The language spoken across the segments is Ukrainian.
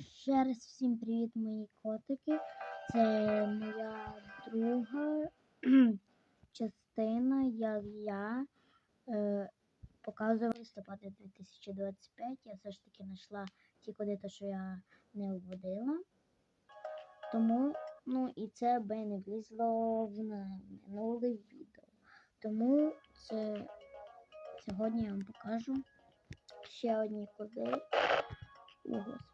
Ще раз всім привіт, мої котики. Це моя друга частина, як я е, показую листопада 2025. Я все ж таки знайшла ті коди, то, що я не вводила. Тому, ну і це би не влізло в минуле відео. Тому це сьогодні я вам покажу ще одні коди. О, Господи.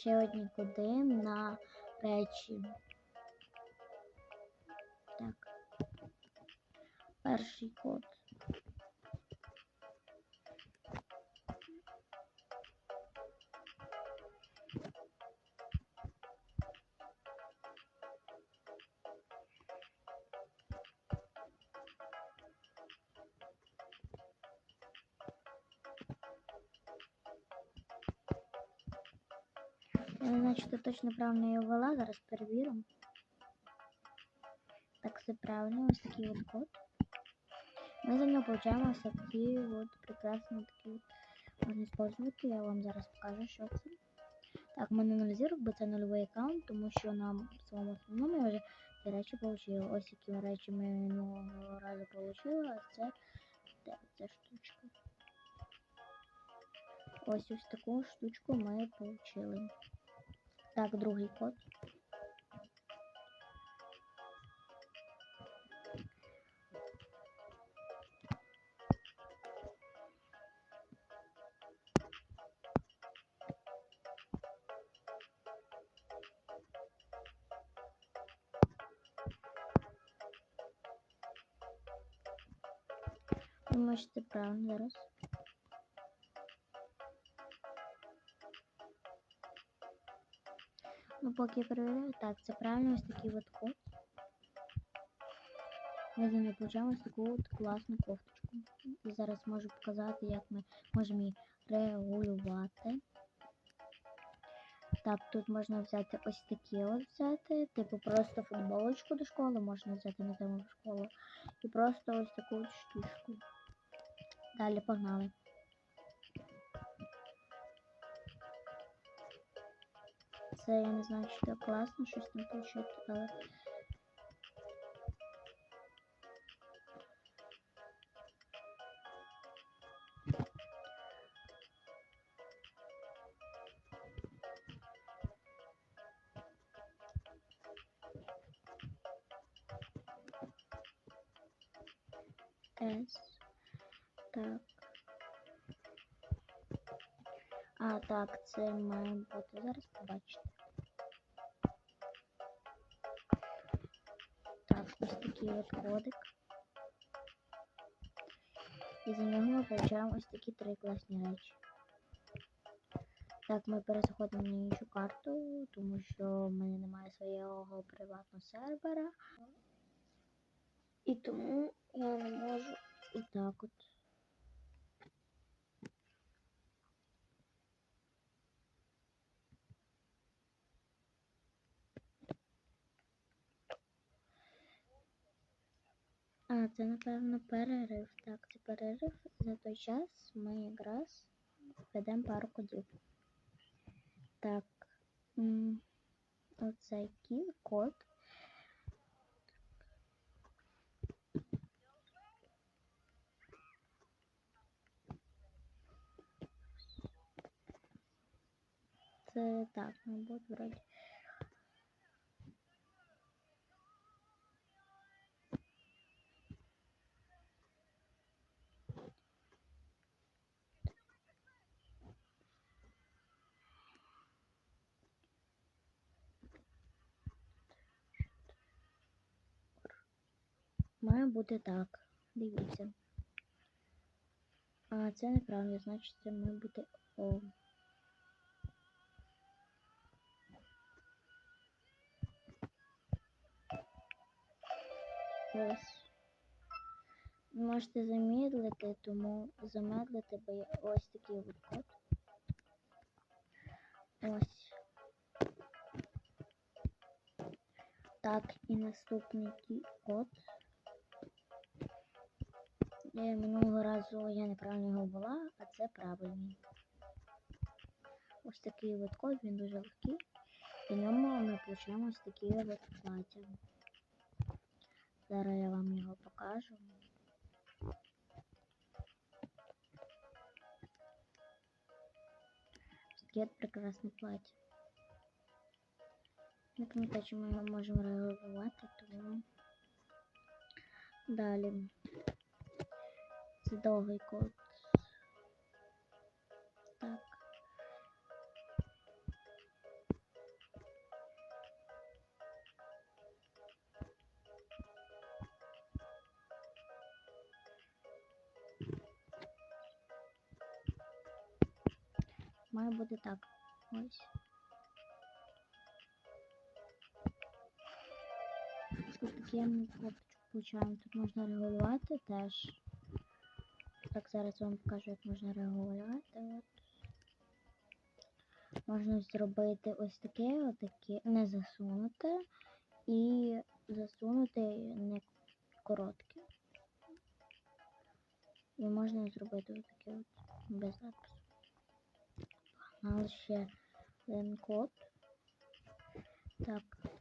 Ще одні коди на печі. Так. Перший код. Я не знаю, чи ти точно правильно її ввела, зараз перевіримо. Так, все правильно, ось такий от код. Ми за нього получаємо ось такі от прекрасні такі от можна использувати. Я вам зараз покажу, що це. Так, мене 0 зірок, бо це нульовий аккаунт, тому що нам в своєму основному я вже ці речі отримали. Ось які речі ми минулого разу отримали, а це де ця штучка. Ось ось таку штучку ми отримали. Так, другий код. Що це правильно зараз. Ну, поки я перевіряю, так, це правильно ось такий от код. Ми за нею получаємо ось таку от класну кофточку. І зараз можу показати, як ми можемо її регулювати. Так, тут можна взяти ось такі от взяти, типу просто футболочку до школи, можна взяти на тему в школу. І просто ось таку от штучку. Далі погнали. Це я не знаю, чи це класно, щось там получити, але. С. Так. А, так, це має бути. Зараз побачите. Так, ось такий от кодик. І за нього ми получаємо ось такі три класні речі. Так, ми переходимо на іншу карту, тому що в мене немає свого приватного сервера. І тому я не можу і так от. А, це напевно перерив. Так, це перерив. За той час ми якраз введемо пару кодів. Так. Оцей кі- код. Це так, мабуть, вроді. Має бути так. Дивіться. А це неправильно, значить це має бути О. Ось. Можете замедлити, тому замедлити, бо я ось такий от код. Ось. Так, і наступний код. Е, Минулого разу я неправильно його була, а це правильний. ось такий от код, він дуже легкий. І ньому ми получаємо ось такі от плаття. Зараз я вам його покажу. Таке прекрасне плаття. Не пам'ятаю, чи ми його можемо реагувати, тому далі. Це довгий код. Так. Має бути так. Ось. Тут таке. Тут можна регулювати теж. Так, зараз вам покажу, як можна регулювати. От. Можна зробити ось таке, отаке, не засунути і засунути не коротке. І можна зробити ось таке от без запису. Погнали ще один код. Так.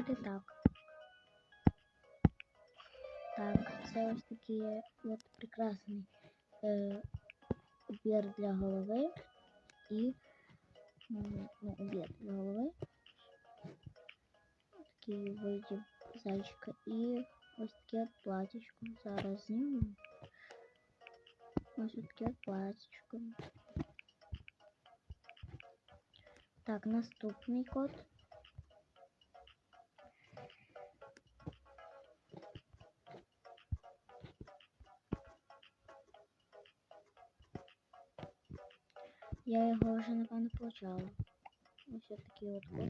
Має бути так. Так, це ось такий от прекрасний е, убір для голови і м, ну, убір для голови. Такий вийде зайчика і ось таке от платічко. Зараз зніму. Ось таке от платічко. Так, наступний код. Я його вже напевно получала. Ось от такий от код.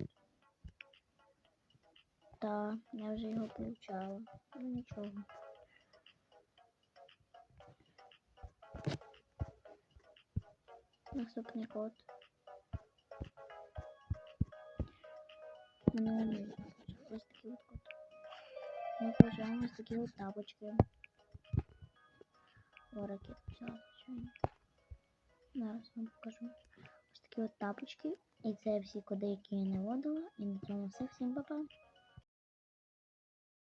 Та, я вже його получала. Ну нічого. Наступний код. Не ось такий от код. Ми получаємо ось такі от тапочки. Ракет взяла, звичайно. Зараз вам покажу. Ось такі от тапочки. І це всі коди, які я наводила. І на цьому все. Всім па-па.